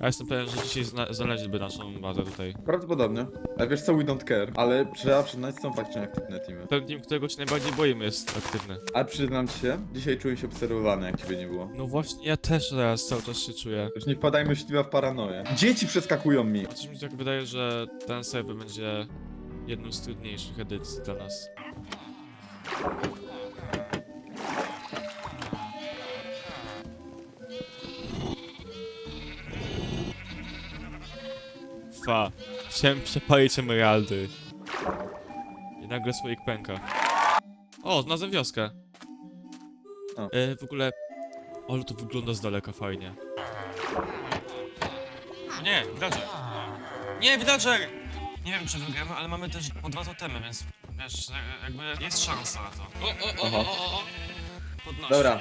Ja jestem pewien, że dzisiaj zna znaleźliby naszą bazę tutaj. Prawdopodobnie. Ale wiesz co, we don't care. Ale trzeba przyznać, są faktycznie aktywne teamy. Ten team, którego się najbardziej boimy jest aktywny. Ale przyznam ci się, dzisiaj czuję się obserwowany, jak ciebie nie było. No właśnie, ja też teraz cały czas się czuję. Już nie wpadaj myśliwa w paranoję. Dzieci przeskakują mi. Coś mi się tak wydaje, że ten serwer będzie jedną z trudniejszych edycji dla nas. Fa. Chciałem przepalić emeraldy. I nagle słoik pęka. O, znalazłem wioskę. O. E, w ogóle... Ale to wygląda z daleka fajnie. Nie, wydarzę. Nie, wydarzę! Nie wiem, czy wygramy, ale mamy też po dwa totemy, więc wiesz, e, jakby jest szansa na to. O, o, o, o, o, o. Podnoszę. Dobra.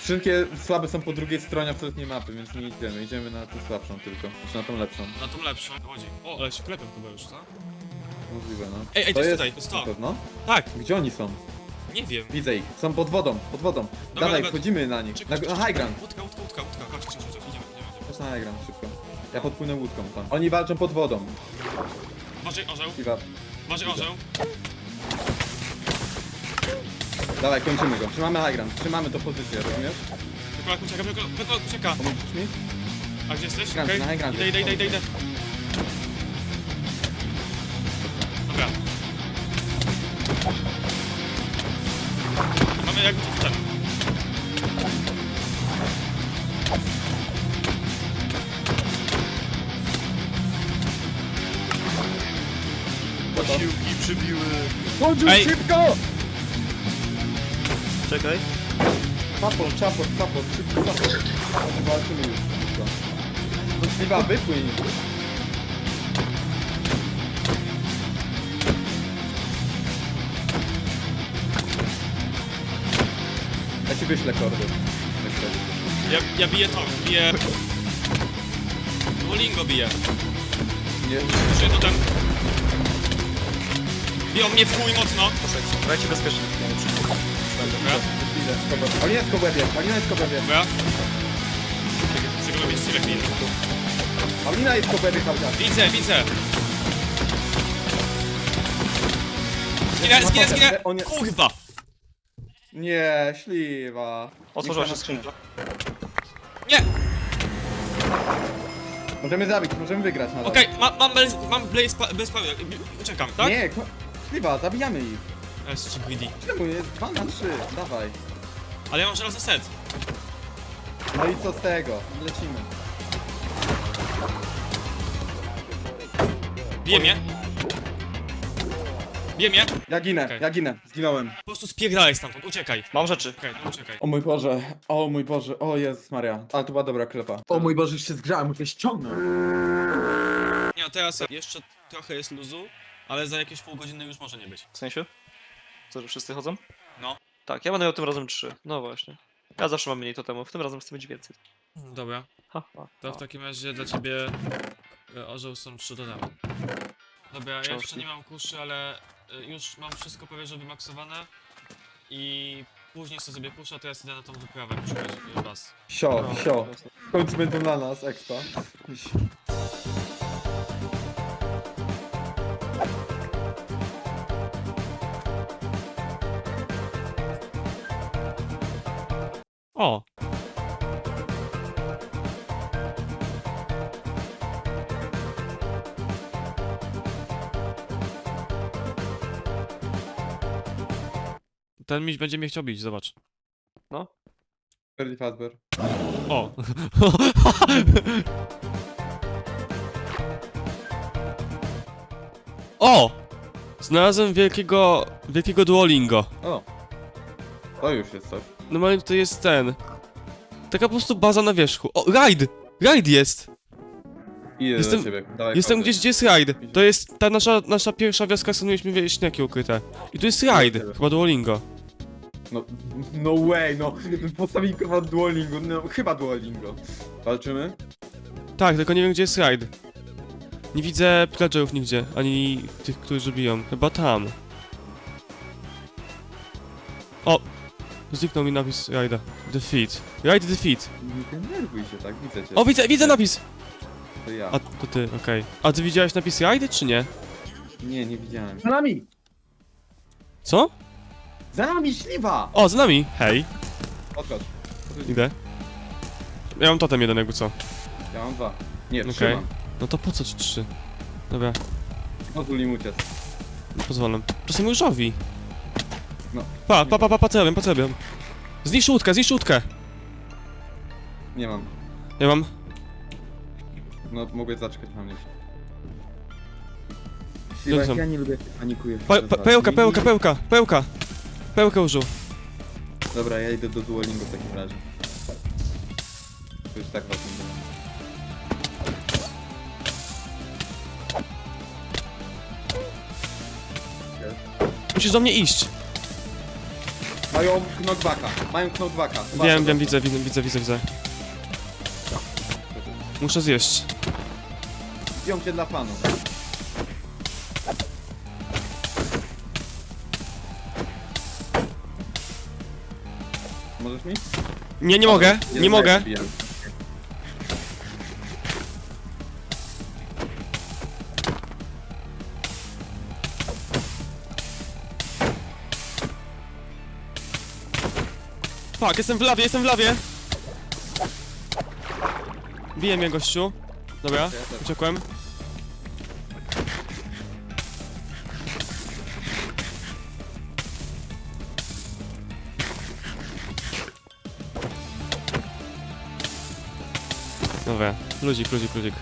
Wszystkie słabe są po drugiej stronie absolutnie mapy, więc nie idziemy. Idziemy na tą słabszą tylko. Czy na tą lepszą. Na tą lepszą. Chodzi. O, ale się klepią chyba już, co? Możliwe, no. Ej, ej, to jest tutaj, to jest to. Pewno? Tak, Gdzie oni są? nie wiem. Widzę ich. Są pod wodą, pod wodą. Dobra, Dawaj, dobra. wchodzimy na nich. Na, na high ground. Łódka, łódka, łódka, łódka. Chodź, chodź, chodź, chodź, idziemy, idziemy. Chodź na high ground szybko. Ja podpłynę łódką tam. Oni walczą pod wodą. Uważaj, orzeł, uważaj, orzeł. Dawaj, kończymy go. Trzymamy high ground. Trzymamy to pozycję, rozumiesz? Wykolak ucieka, wykolak ucieka. Pomożesz mi? A gdzie jesteś? Grant, Okej. na high groundzie. Idę, idę, idę, idę, idę. Dobra. Mamy jakby to ten. Posiłki przybiły. Chodził Ej. szybko! Czekaj. Support, support, support, szybko support. Chodź, Walczymy już. No Piwa, wypłyń. Ja ci wyślę kordy. Ja, ja biję to, biję... Duolingo biję. Nie, to ten... Biją mnie w chuj mocno. Dajcie bezpiecznie. Dobra, jest kobłębie, palina jest kobłębie. dobra. Chcę go robić tyle chwil. Palina jest kobłębie cały czas. Widzę, widzę. Zginę, zginę, zginę! O nie. Kurwa! Nie, śliwa. Otworzyła się skrzynka. Nie! Możemy zabić, możemy wygrać nadal. Okej, ma, mam, bez, mam blaze pa, bez power. Uciekam, tak? Nie, ko- śliwa, zabijamy ich. Jest czy greedy. Czemu jest 2 na 3? Dawaj. Ale ja mam żelazny set. No i co z tego? Lecimy. Bije mnie. Bije mnie. Ja ginę, Okej. ja ginę. Zginąłem. Po prostu spierdalaj stamtąd, uciekaj. Mam rzeczy. Okej, no uciekaj. O mój Boże, o mój Boże, o Jezus Maria. Ale to była dobra klepa. O mój Boże, już się zgrzałem, muszę ściągnąć. Nie, a teraz jeszcze trochę jest luzu, ale za jakieś pół godziny już może nie być. W sensie? Co, że wszyscy chodzą? No. Tak, ja będę miał tym razem trzy. No właśnie. Ja zawsze mam mniej totemów, tym razem chcę mieć więcej. Dobra, Ha, ha, to ha. w takim razie dla ciebie e, orzeł są trzy dodane. Dobra, ja jeszcze nie mam kuszy, ale e, już mam wszystko prawie że wymaksowane i później sobie zrobię kuszę, a teraz idę na tą wyprawę szukać e, was. Sio, No, sio. W końcu będą na nas, expa. O! Ten miś będzie mnie chciał bić, zobacz. Freddy Fazbear. O! o! Znalazłem wielkiego, wielkiego Duolingo. O. To już jest coś. Normalnie tutaj jest ten. Taka po prostu baza na wierzchu. O, raid! Raid jest! Idę Jestem- do ciebie. Dawaj, Jestem gdzieś, gdzie jest raid. To jest ta nasza, nasza pierwsza wioska, skąd mieliśmy wieśniaki ukryte. I tu jest raid, chyba Duolingo. No, no way, no. Postawili kurwa Duolingo, no chyba Duolingo. Walczymy? Tak, tylko nie wiem gdzie jest raid. Nie widzę pillagerów nigdzie, ani tych, którzy biją. Chyba tam. O! Zniknął mi napis raida. Defeat. Raid defeat. Nie denerwuj się tak, widzę cię. O, widzę, widzę napis! To ja. A, to ty, okej. A ty widziałeś napisy ID, czy nie? Nie, nie widziałem. Za nami! Co? Za nami śliwa! O, za nami! Hej, Odchodź. idę. Ja mam totem jeden, jakby co. Ja mam dwa. Nie, Okej. trzymam. No to po co ci trzy? Dobra, Pozwól im uciec. nie pozwalam. To są różowi. No. Pa, pa, pa, pa, pa, co ja wiem, pa, co ja wiem. Zniszcz łódkę, zniszcz łódkę! Nie mam. Ja mam. No, mogę zaczekać na mnie. Dobrze. Jak ja nie lubię, jak. Pa, pa, pełka, pełka, pełka, pełka! Pełkę użył. Dobra, ja idę do Duolingo w takim razie. To już tak ważne. Musisz do mnie iść. Mają knockbacka, mają knockbacka. Wiem, wiem, widzę, widzę, widzę, widzę, widzę. Muszę zjeść. Cię dla fanu. Możesz mi? Nie, nie mogę, nie Jeden mogę. Fuck, jestem w lawie, jestem w lawie! Bije mnie gościu. Dobra, uciekłem. Dobra, luzik, luzik, luzik.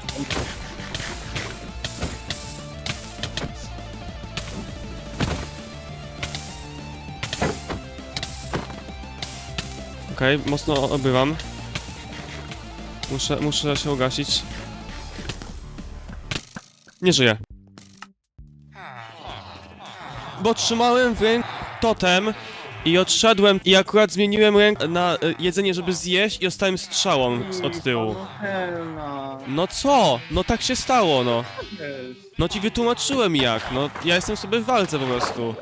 Okej, mocno obywam. Muszę, muszę się ugasić. Nie żyję. Bo trzymałem w ręku totem i odszedłem i akurat zmieniłem rękę na e, jedzenie, żeby zjeść i ostałem strzałą z- od tyłu. No. No co? No tak się stało, no. No ci wytłumaczyłem jak, no. Ja jestem sobie w walce po prostu.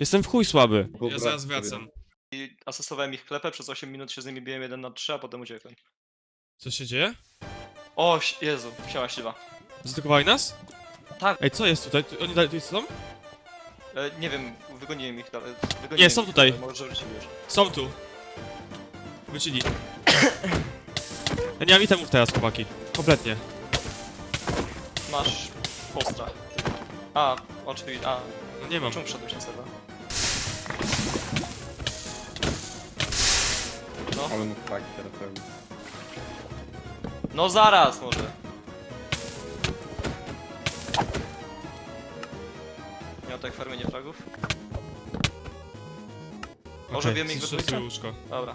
Jestem w chuj słaby. Ja zaraz wracam. I asystowałem ich klepę, przez 8 minut się z nimi biłem 1 na 3, a potem uciekłem. Co się dzieje? O, ś- Jezu, siała śliwa. Zatykowali nas? Tak. Ej, co jest tutaj? Oni dalej tu są? E, nie wiem, wygoniłem ich dalej. Wygoniłem Nie, są ich tutaj. dalej, Może wrócili już. Są tu. Wyczyli. Ja nie mam itemów teraz, chłopaki. Kompletnie. Masz postrach. A, oczywiście, a, No nie mam. czemu wszedłeś na serwer? Ale mu tak teraz robi. no zaraz może. Miał tak farmienie fragów? Może wiemy ich sobie łóżko. Dobra.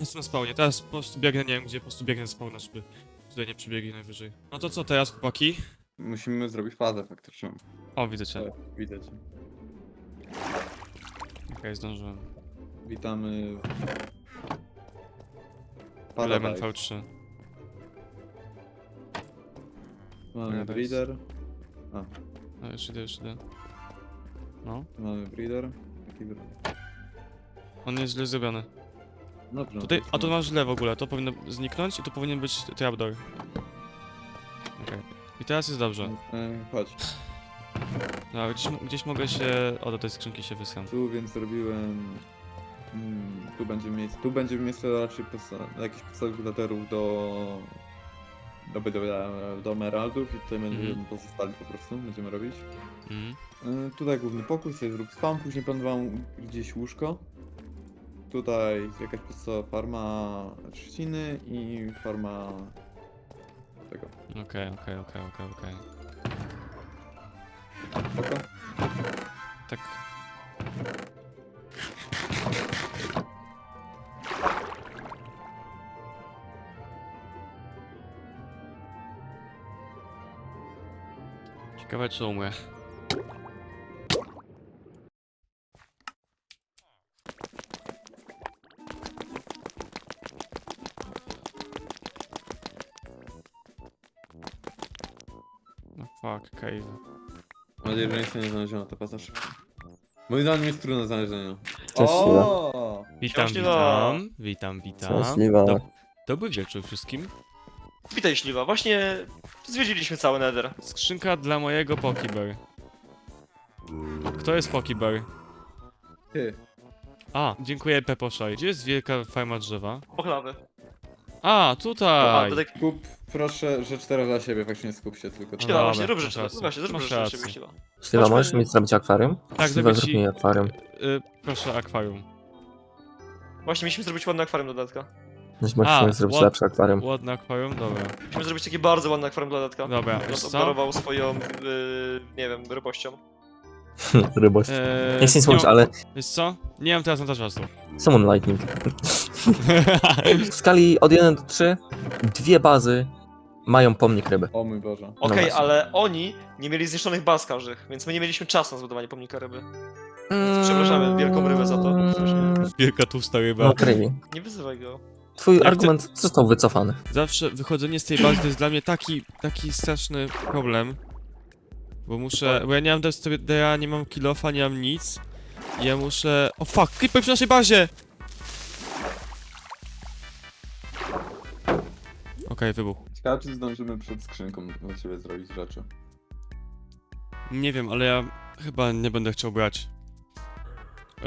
Jestem na spawnie, teraz po prostu biegnę, nie wiem gdzie, po prostu biegnę z spawna, żeby tutaj nie przybiegli najwyżej. No to co teraz, chłopaki? Musimy zrobić fazę faktyczną. O, widzę cię. Tak, widzę cię. Okej, zdążyłem. Witamy w Element Paradise. V3. Mamy Paradise. breeder. No, już idę, już idę. No. Mamy breeder. Taki breeder. On jest źle zrobiony. Dobrze. Tutaj, no a tu masz źle w ogóle, to powinno zniknąć i tu powinien być trapdoor. Okej. I teraz jest dobrze. E, Chodź. No, gdzieś, gdzieś mogę się... O, do tej skrzynki się wysyłam. Tu więc zrobiłem. Mm, tu będzie miejsce. Tu będzie miejsce raczej posta- jakichś podstawowych daterów do. Do, do, do emeraldów i tutaj będziemy Mhm. pozostali po prostu, będziemy robić. Y, Tutaj główny pokój, sobie zrób spam, później planowałem gdzieś łóżko. Tutaj jakaś podstawowa farma trzciny i farma tego. Okej, okej, okej, okej, okej. Tak. Ciekawe czy umrę. No fuck, cave. Mam nadzieję, że nic nie znaleziono, to pasaż. Moim zdaniem jest trudne do znalezienia. Cześć, O! Witam, witam, witam, witam. Cześć, Śliwa. Dob- Dobry wieczór wszystkim. Witaj śliwa, właśnie zwiedziliśmy cały Nether. Skrzynka dla mojego Pokiber. Kto jest Pokiber? Ty. A, dziękuję Peposzaj. Gdzie jest wielka farma drzewa? Pochlawy. A, tutaj! dedek... Kup proszę rzecz teraz dla siebie, faktycznie skup się tylko. Śliwa, właśnie, Dobra, rób masz rzeczy, rację. właśnie, zrób Masz rzeczy dla rację. siebie, śliwa. Śliwa, Chodźmy- możesz mi zrobić akwarium? Tak, Śliwa, zrobię zrób ci- mi akwarium. Y, proszę, akwarium. Właśnie, mieliśmy zrobić ładne akwarium do A, mi zrobić ład- lepsze akwarium. Ładne akwarium? Dobra. Musimy zrobić takie bardzo ładne akwarium dla Datka. Dobra, On wiesz co? obdarował swoją, yy, nie wiem, rybością. Rybość. Eee, Nie chcę nic nie mówić, mam- ale Wiesz co? Nie mam teraz na to czasu. Summon Lightning. W skali od 1 do 3 dwie bazy mają pomnik ryby. O mój Boże. Okej, właśnie. ale oni nie mieli zniszczonych baz każdych, więc my nie mieliśmy czasu na zbudowanie pomnika ryby. Przepraszamy wielką rybę za to. Strasznie. Wielka tłusta ryba. No, krywi. Nie wyzywaj go. Twój chcę- argument został wycofany. Zawsze wychodzenie z tej bazy to jest dla mnie taki, taki straszny problem. Bo muszę, bo ja nie mam DSTDA, nie mam kilofa, nie mam nic. I ja muszę... O fuck, creeper przy naszej bazie! Okej, wybuch. Ciekawe czy zdążymy przed skrzynką dla ciebie zrobić rzeczy. Nie wiem, ale ja chyba nie będę chciał brać. Yy,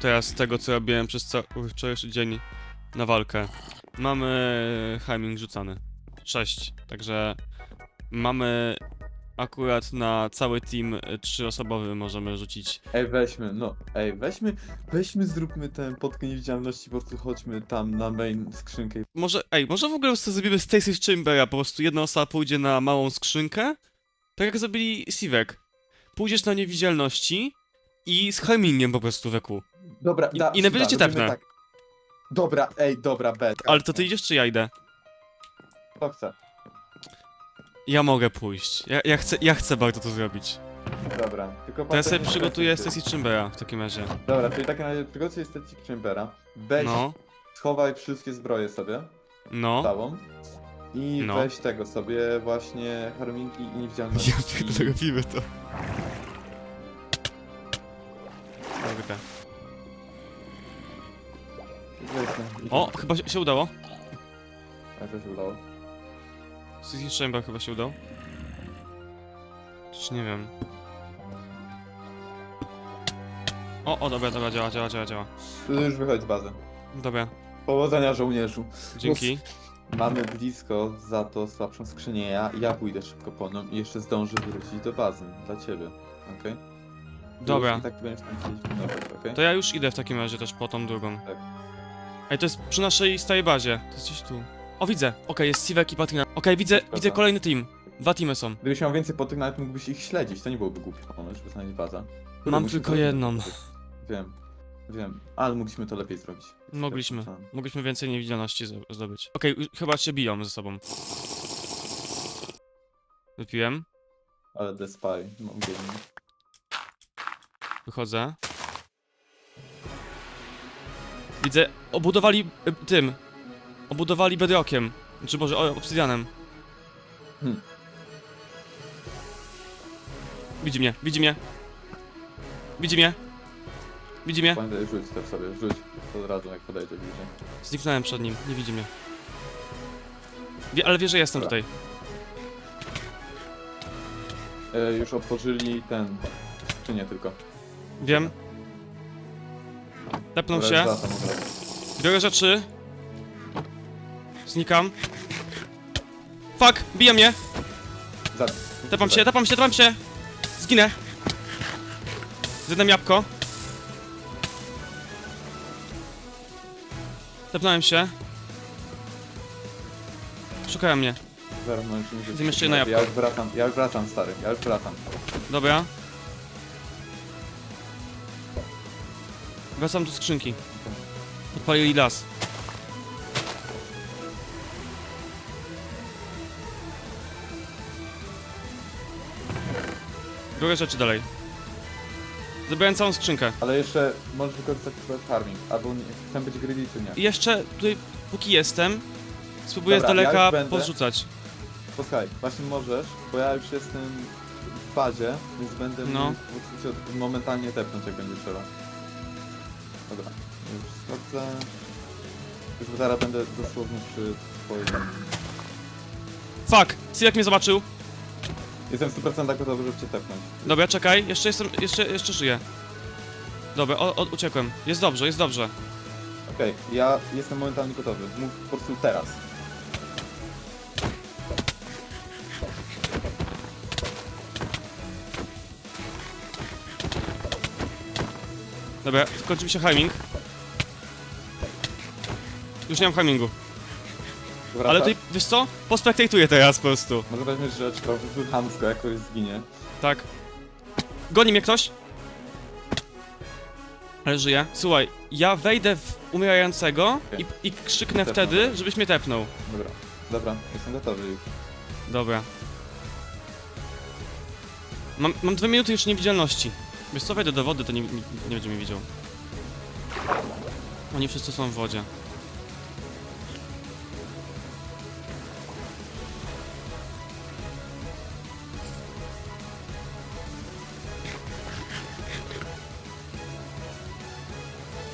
teraz tego, co robiłem przez cały wczorajszy dzień na walkę. Mamy timing rzucany. 6, także mamy akurat na cały team trzyosobowy możemy rzucić. Ej, weźmy, no, ej, weźmy, weźmy, zróbmy ten podkę niewidzialności, po prostu chodźmy tam na main skrzynkę. i- Może, ej, może w ogóle prostu zrobimy Stacy Chambera, po prostu jedna osoba pójdzie na małą skrzynkę, tak jak zrobili Sivek. Pójdziesz na niewidzialności i z Hermingiem po prostu weku. Dobra, I- da, i tepnę. tak. Dobra, ej, dobra, bet. Ale to ty idziesz czy ja idę? Kto chce? Ja mogę pójść. Ja, ja, chcę, ja chcę bardzo to zrobić. Dobra, tylko To ja sobie przygotuję sesję Chambera w takim razie. Dobra, to i tak na razie przygotuj static chambera, weź, No, schowaj wszystkie zbroje sobie, no. całą. I No. weź tego sobie właśnie harmingi i niewidzialności. Ja pierdolę, robimy to. Dobra. O, chyba się, się udało. A to się udało. Sesję Chamber chyba się udał. Czyż nie wiem. O, o, dobra, dobra, działa, działa, działa, działa. Tu już wychodź z bazy. Dobra, Powodzenia żołnierzu. dzięki. Mamy blisko za to słabszą skrzynię. Ja, ja pójdę szybko po nią i jeszcze zdążę wrócić do bazy. Dla ciebie. Okej? Dobra. Tak będziesz tam pilnować, okej? To ja już idę w takim razie też po tą drugą. Tak. Ej, to jest przy naszej stałej bazie. To jest gdzieś tu. O, widzę. Okej, jest Sivek i Patrina. Okej, widzę, Dobra. widzę kolejny team. Dwa teamy są. Gdybyś miał więcej potyk, nawet mógłbyś ich śledzić. To nie byłoby głupi pomysł, żeby znaleźć bazę. Kurde, Mam musimy tylko to- jedną. Wiem. Wiem. Ale mogliśmy to lepiej zrobić. Mogliśmy. Tak, Mogliśmy więcej niewidzialności zdo- zdobyć. Okej, chyba się biją ze sobą. Wypiłem. Ale The Spy. Mam gaming. Wychodzę. Widzę, obudowali y, tym. Obudowali bedrockiem. Czy może o, obsydianem. Hmm. Widzi mnie, widzi mnie. Widzi mnie. Widzi mnie. Pamiętaj, rzuć to w sobie. Rzuć. Od razu jak podejdzie bliżej. Zniknąłem przed nim, nie widzi mnie. Wie, ale wie, że jestem Dobra. tutaj. E, już otworzyli ten... Czy nie tylko? Wiem. Tepnął się. Biorę rzeczy. Znikam. Fuck, bije mnie. Tepam się, tepam się, tepam się. Zginę. Zjednam jabłko. Tepnąłem się. Szukają mnie. Zjem jeszcze jedno Ja jabłko. już wracam, ja już wracam stary, ja już wracam. Dobra. Wracam do skrzynki. Odpalili las. Biorę rzeczy dalej. Zebrałem całą skrzynkę. Ale jeszcze możesz wykorzystać chyba farming, albo nie, chcę być greedy czy nie. I jeszcze tutaj, póki jestem, spróbuję Dobra, z daleka ja już będę. podrzucać. Posłuchaj, właśnie możesz, bo ja już jestem w bazie, więc będę No. mógł momentalnie tepnąć jak będzie trzeba. Dobra, już sprawdzę. Już zaraz będę dosłownie przy twoim... Fuck! Sylwek mnie zobaczył. Jestem w 100% gotowy, żeby cię tepnąć. Dobra, czekaj, jeszcze jestem, jeszcze, jeszcze żyję. Dobra, o, o, uciekłem. Jest dobrze, jest dobrze. Okej, ja jestem momentalnie gotowy. Mów po prostu teraz. Dobra, kończy mi się timing. Już nie mam timingu. Dobra, Ale tak? ty, wiesz co? Pospektatuję teraz po prostu. Może weźmiesz rzecz, po prostu chamsko, jak ktoś zginie. Tak. Goni mnie ktoś? Ale żyję. Słuchaj, ja wejdę w umierającego Okej. i, i krzyknę wtedy, żebyś mnie tepnął. Dobra, dobra, jestem gotowy już. Dobra. Mam, mam dwie minuty jeszcze niewidzialności. Wiesz co, wejdę do wody, to nie, nie, nie będzie mnie widział. Oni wszyscy są w wodzie.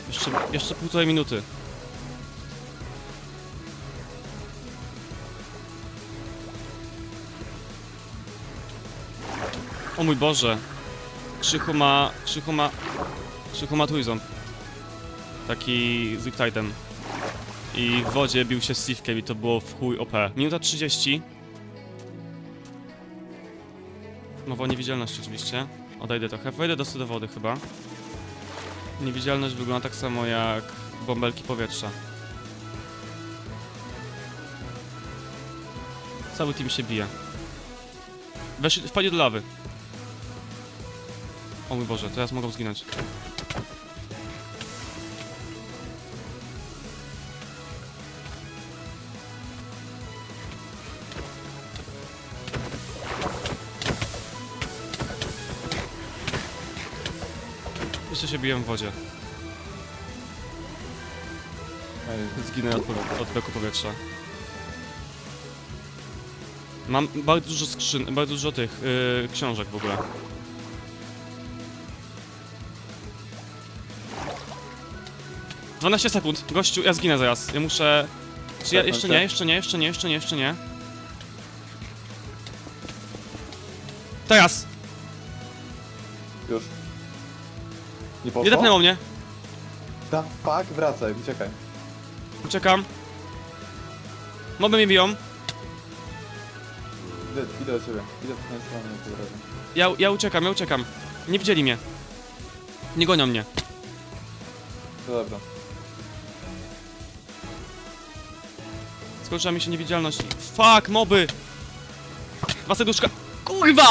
Jeszcze, jeszcze półtorej minuty. O mój Boże. Krzychu ma... Krzychu ma... Krzychu ma trójząb. Taki z Riptide'em. I w wodzie bił się z Sivkiem i to było w chuj OP. Minuta 30. Mowa o niewidzialności oczywiście. Odejdę trochę. Wejdę do do wody chyba. Niewidzialność wygląda tak samo jak bąbelki powietrza. Cały team się bije. Weszli, wpadli do lawy. O mój Boże, teraz mogą zginąć. Jeszcze się biłem w wodzie. Ej, Zginę od, od beku powietrza. Mam bardzo dużo skrzyn, bardzo dużo tych yy, książek w ogóle. Dwanaście sekund. Gościu, ja zginę zaraz. Ja muszę... Czy ja... Tak, Jeszcze tak. nie, jeszcze nie, jeszcze nie, jeszcze nie, jeszcze nie. Teraz! już. Nie poszło? Nie depnęło mnie. Da fuck, wracaj, uciekaj. Uciekam. Moby mnie biją. Idę, idę do ciebie. Idę w twoją stronę tym razem. Ja, ja uciekam, ja uciekam. Nie widzieli mnie. Nie gonią mnie. To dobra. Skończyła mi się niewidzialność. Fuck, moby! Dwa serduszka. Kurwa!